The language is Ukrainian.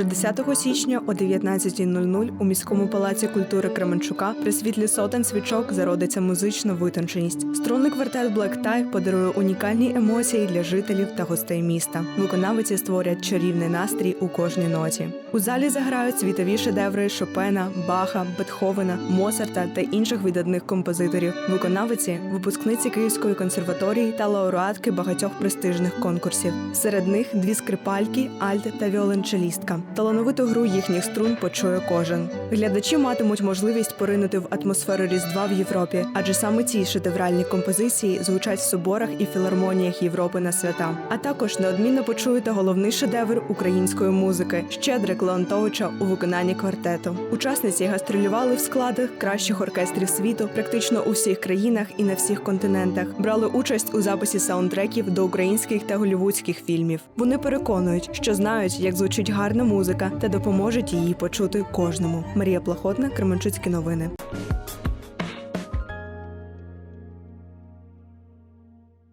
Вже 10 січня о 19.00 у міському палаці культури Кременчука при світлі сотень свічок зародиться музична витонченість. Струнний квартет Black Tie подарує унікальні емоції для жителів та гостей міста. Виконавиці створять чарівний настрій у кожній ноті. У залі заграють світові шедеври Шопена, Баха, Бетховена, Моцарта та інших видатних композиторів. Виконавиці випускниці Київської консерваторії та лауреатки багатьох престижних конкурсів. Серед них дві скрипальки, альт та віолончелістка. Талановиту гру їхніх струн почує кожен. Глядачі матимуть можливість поринути в атмосферу Різдва в Європі, адже саме ці шедевральні композиції звучать в соборах і філармоніях Європи на свята. А також неодмінно почуєте головний шедевр української музики Щедрик Леонтовича у виконанні квартету. Учасниці гастролювали в складах кращих оркестрів світу практично у всіх країнах і на всіх континентах. Брали участь у записі саундтреків до українських та голівудських фільмів. Вони переконують, що знають, як звучить гарна музика, та допоможуть її почути кожному. Марія Плахотна, Кременчуцькі новини.